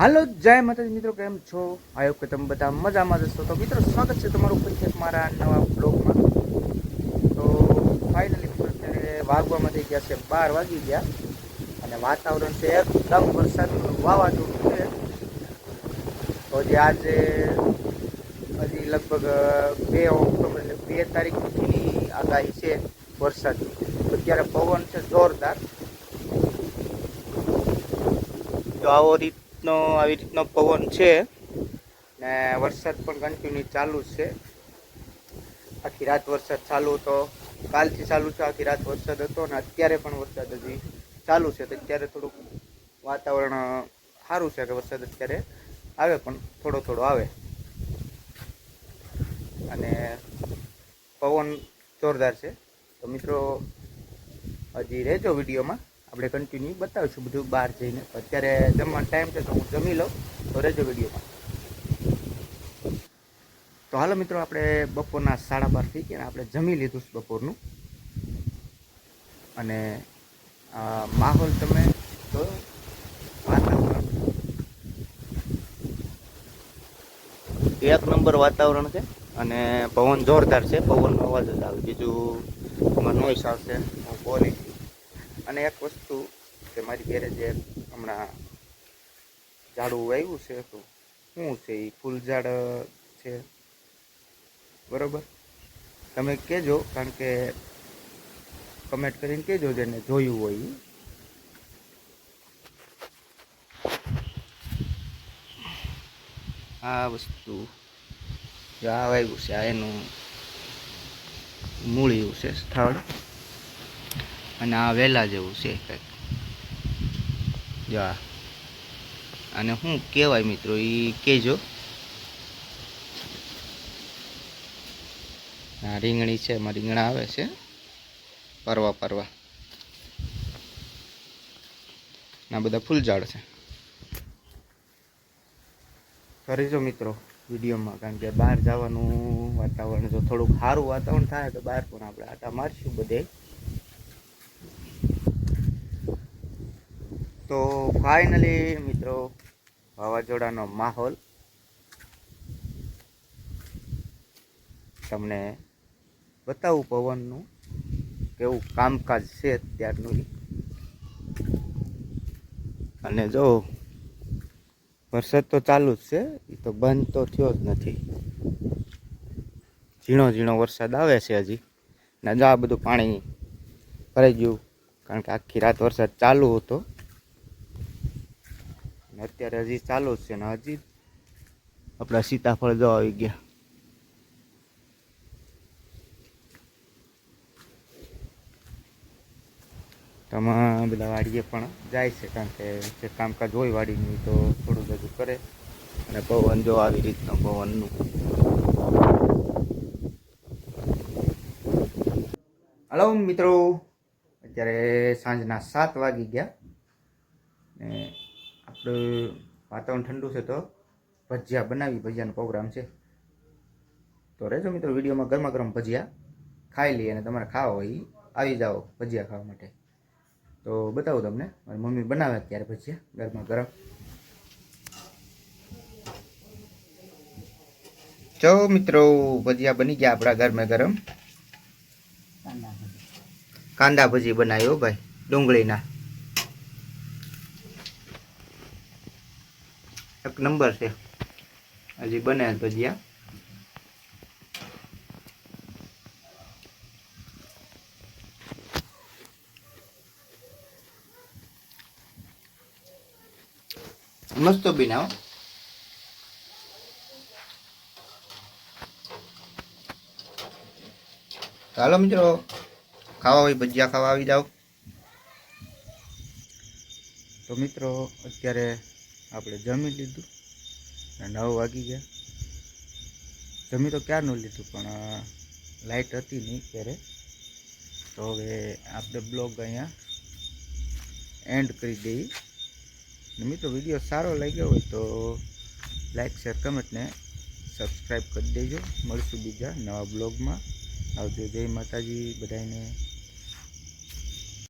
હાલો, જય માતાજી મિત્રો, કેમ છો? આયો કે તમે બધા મજામાં જશો તો મિત્રો, સ્વાગત છે તમારું ફરી મારા નવા બ્લોગમાં. તો ફાઇનલી અત્યારે વાગવામાં થઈ ગયા છે બાર વાગી ગયા. અને વાતાવરણ છે એકદમ વરસાદનું વાવાઝોડું છે. તો જે આજે હજી લગભગ બે ઓક્ટોબર એટલે બે તારીખની આગાહી છે વરસાદની. અત્યારે પવન છે જોરદાર. જો આવો રીતનો આવી રીતનો પવન છે ને વરસાદ પણ કન્ટિન્યુ ચાલુ છે. આખી રાત વરસાદ ચાલુ હતો. કાલથી ચાલુ છે, આખી રાત વરસાદ હતો અને અત્યારે પણ વરસાદ હજી ચાલુ છે. તો અત્યારે થોડુંક વાતાવરણ સારું છે કે વરસાદ અત્યારે આવે પણ થોડો થોડો આવે. અને પવન જોરદાર છે. તો મિત્રો, હજી રહેજો વિડીયોમાં. આપણે કન્ટિન્યુ બતાવીશું બધું બહાર જઈને. અત્યારે જમવાનો ટાઈમ છે તો હું જમી લઉં. તો રહેજો વિડીયોમાં. તો હાલો મિત્રો, આપણે બપોરના સાડા બાર થઈ ગયા આપણે જમી લીધું બપોરનું. અને માહોલ તમે જોયો? એક નંબર વાતાવરણ છે અને પવન જોરદાર છે. પવનનો અવાજ જ આવે. બીજું એમાં નોઈસ આવશે. બોલી અને એક વસ્તુ કે મારી ઘેરે જે હમણાં ઝાડું આવ્યું છે, તો શું છે એ ફૂલઝાડ છે. બરોબર? તમે કહેજો, કારણ કે કમેન્ટ કરીને કહેજો જેને જોયું હોય. આ વસ્તુ જો આ આવ્યું છે, આ એનું મૂળ્યું છે, સ્થળ. અને આ વેલા જેવું છે કંઈક. જો. અને શું કહેવાય મિત્રો એ કહેજો. આ રીંગણી છે એમાં રીંગણા આવે છે. પરવા પરવા. આ બધા ફૂલઝાડ છે. કરીજો મિત્રો વિડીયોમાં કારણ કે બહાર જવાનું વાતાવરણ જો થોડુંક સારું વાતાવરણ થાય તો બહાર પણ આપણે આટા મારશું બધે. તો ફાઇનલી મિત્રો, વાવાઝોડાનો માહોલ તમને બતાવું પવનનું કેવું કામકાજ છે અત્યારનું. અને જો, વરસાદ તો ચાલુ જ છે એ તો બંધ તો થયો જ નથી. ઝીણો ઝીણો વરસાદ આવે છે હજી. ને જો આ બધું પાણી ભરાઈ ગયું, કારણ કે આખી રાત વરસાદ ચાલુ હતો. ને અત્યારે હજી ચાલુ જ છે ને હજી આપણા સીતાફળ જો આવી ગયા. તમામ બધા વાડીએ પણ જાય છે કારણ કે જે કામકાજ હોય વાડીનું તો થોડું બધું કરે. અને પવન જો આવી રીતનો પવનનું. હલો મિત્રો, અત્યારે સાંજના સાત વાગી ગયા. ને આપણું વાતાવરણ ઠંડુ છે તો ભજીયા બનાવી ભજીયાનો પ્રોગ્રામ છે. તો રહેજો મિત્રો વિડીયોમાં ગરમા ગરમ ભજીયા ખાઈ લઈએ અને તમારે ખાવા હોય આવી જાઓ ભજીયા ખાવા માટે. તો બતાવું તમને મારી મમ્મી બનાવે અત્યારે ભજીયા ગરમા ગરમ જો મિત્રો ભજીયા બની ગયા આપણા ગરમે ગરમ કાંદા ભજી બનાવ્યો ભાઈ ડુંગળીના. એક નંબર છે. હજી બને જ ભજીયા મસ્ત બનાવો ચાલો મિત્રો, ખાવા હોય ભજીયા ખાવા આવી જાઓ. તો મિત્રો, અત્યારે આપણે જમી લીધું અને નવ વાગી ગયા. જમી તો ક્યારનું લીધું? પણ લાઇટ હતી નહીં ત્યારે તો હવે આપણે બ્લોગ અહીંયા એન્ડ કરી દઈએ. મિત્રો, વીડિયો સારો લાગ્યો હોય તો લાઈક, શેર કમેન્ટને સબસ્ક્રાઈબ કરી દેજો. મળશું બીજા નવા બ્લોગમાં. આવજો. જય માતાજી. બધાને